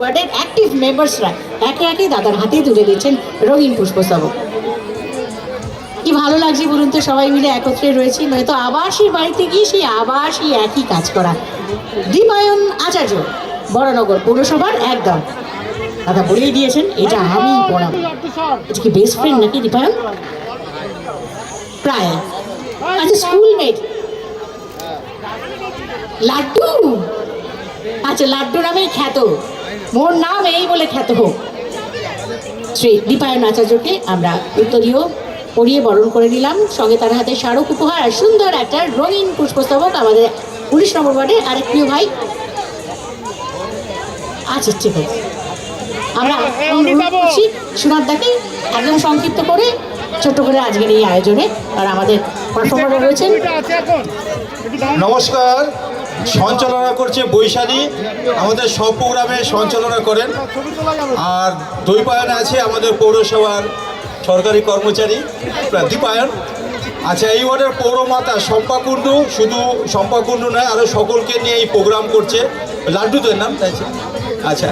ওয়ার্ডের অ্যাক্টিভ মেম্বার্সরা একে একে দাদার হাতে তুলে দিচ্ছেন রঙিন পুষ্পস্তবক। কি ভালো লাগছে বলুন তো, সবাই মিলে একত্রে রয়েছি। নয়তো আবার সেই বাড়িতে গিয়ে সেই আবার সেই একই কাজ করা। দীপায়ন আচার্য, বড়নগর পৌরসভার একদম। দাদা বলেই দিয়েছেন, এটা আমি পড়াবো। এটা কি বেস্ট ফ্রেন্ড নাকি দীপায়ন? প্রায়। আচ্ছা স্কুলমেট লাড্ডু! আচ্ছা লাড্ডু নামেই খ্যাত মোর নাম এই বলে খ্যাত হোক। শ্রী দীপায়ন আচার্যকে আমরা উত্তরীয় পরিয়ে বরণ করে নিলাম। সঙ্গে তার হাতে স্মারক উপহার। আর সুন্দর একটা রঙিন পুষ্পস্তবক আমাদের উনিশ নম্বর ওয়ার্ডে আরেক প্রিয় ভাই। আচ্ছা ঠিক আছে। আমরা অনুরোধ সুনারদাকে একদম সংক্ষিপ্ত করে ছোট্ট করে আজকের এই আয়োজনে। আর আমাদের পারফর্মার রয়েছেন নমস্কার। সঞ্চালনা করছে বৈশালী। আমাদের সব প্রোগ্রামে সঞ্চালনা করেন। আর দৈপায়ন আছে আমাদের পৌরসভার সরকারি কর্মচারী, দীপায়ন। আচ্ছা এই ওয়ার্ডের পৌরমাতা শম্পা কুণ্ডু শুধু শম্পা কুণ্ডু নয় আরও সকলকে নিয়ে এই প্রোগ্রাম করছে। লাড্ডু তোর নাম, তাই আচ্ছা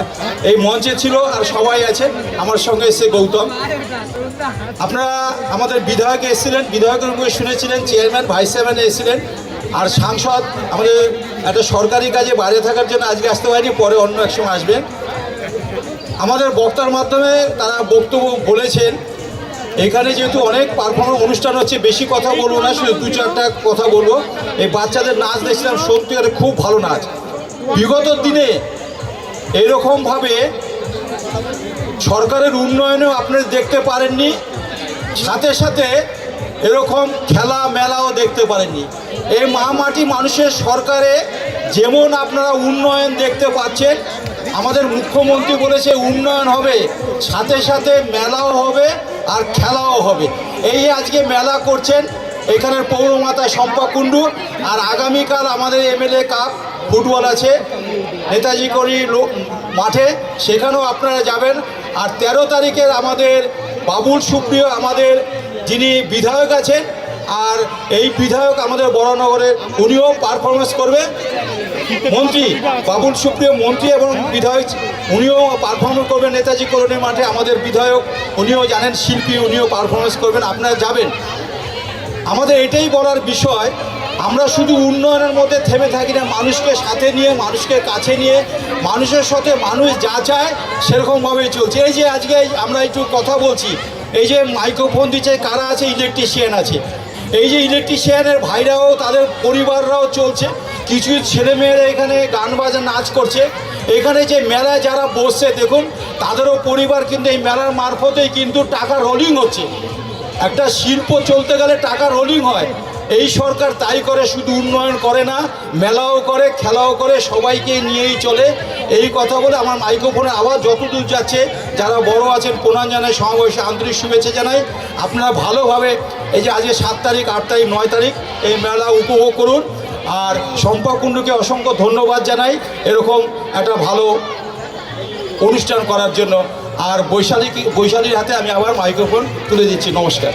এই মঞ্চে ছিল আর সবাই আছে। আমার সঙ্গে এসে গৌতম। আপনারা আমাদের বিধায়ক এসেছিলেন, বিধায়কের মুখে শুনেছিলেন চেয়ারম্যান ভাইস চেয়ারম্যান এসেছিলেন। আর সাংসদ আমাদের একটা সরকারি কাজে বাইরে থাকার জন্য আজকে আসতে পারেনি, পরে অন্য এক সময় আসবেন আমাদের বক্তার মাধ্যমে তারা বক্তব্য বলেছেন, এখানে যেহেতু অনেক পারফরমেন্স অনুষ্ঠান হচ্ছে, বেশি কথা বলব না, শুধু দু চারটা কথা বলব। এই বাচ্চাদের নাচ দেখছিলাম, সত্যি করে খুব ভালো নাচ। বিগত দিনে এরকমভাবে সরকারের উন্নয়নেও আপনারা দেখতে পারেননি। সাথে সাথে এরকম খেলা মেলাও দেখতে পারেননি। এই মাটি মানুষের সরকারে যেমন আপনারা উন্নয়ন দেখতে পাচ্ছেন, আমাদের মুখ্যমন্ত্রী বলেছে উন্নয়ন হবে, সাথে সাথে মেলাও হবে আর খেলাও হবে। এই আজকে মেলা করছেন, এখানের পৌরমাতা শম্পা কুণ্ডু আর আগামীকাল আমাদের এমএলএ কাপ ফুটবল আছে, নেতাজি করি মাঠে, সেখানেও আপনারা যাবেন। আর তেরো তারিখের আমাদের বাবুল সুপ্রিয় আমাদের যিনি বিধায়ক আছেন, আর এই বিধায়ক আমাদের বড়নগরের উনিও পারফরমেন্স করবে। মন্ত্রী, বাবুল সুপ্রিয় মন্ত্রী এবং বিধায়ক, উনিও পারফরমেন্স করবেন। নেতাজি কলোনি মাঠে আমাদের বিধায়ক, উনিও জানেন, শিল্পী, উনিও পারফরমেন্স করবেন। আপনারা যাবেন। আমাদের এটাই বলার বিষয়, আমরা শুধু উন্নয়নের মধ্যে থেমে থাকি না, মানুষকে সাথে নিয়ে, মানুষকে কাছে নিয়ে, মানুষের সাথে মানুষ যা চায়, সেরকমভাবেই চলছে। এই যে আজকে আমরা একটু কথা বলছি এই যে মাইক্রোফোন দিচ্ছে, কারা আছে? ইলেকট্রিশিয়ান আছে। এই যে ইলেকট্রিশিয়ানের ভাইরাও, তাদের পরিবাররাও চলছে। কিছু ছেলেমেয়েরা এখানে গান বাজা নাচ করছে। এখানে যে মেলায় যারা বসছে, দেখুন, তাদেরও পরিবার কিন্তু এই মেলার মারফতেই কিন্তু টাকা রোলিং হচ্ছে। একটা শিল্প চলতে গেলে টাকা রোলিং হয়। এই সরকার তাই করে, শুধু উন্নয়ন করে না, মেলাও করে, খেলাও করে, সবাইকে নিয়েই চলে। এই কথা বলে আমার মাইক্রোফোনে আওয়াজ যতদূর যাচ্ছে, যারা বড় আছেন, প্রণাম জানায় সমাবেশে আন্তরিক শুভেচ্ছা জানাই। আপনারা ভালোভাবে, এই যে আজকে সাত তারিখ, আট তারিখ, নয় তারিখ, এই মেলা উপভোগ করুন। আর শম্পা কুণ্ডুকে অসংখ্য ধন্যবাদ জানাই, এরকম একটা ভালো অনুষ্ঠান করার জন্য। আর বৈশালী বৈশালীর হাতে আমি আবার মাইক্রোফোন তুলে দিচ্ছি। নমস্কার।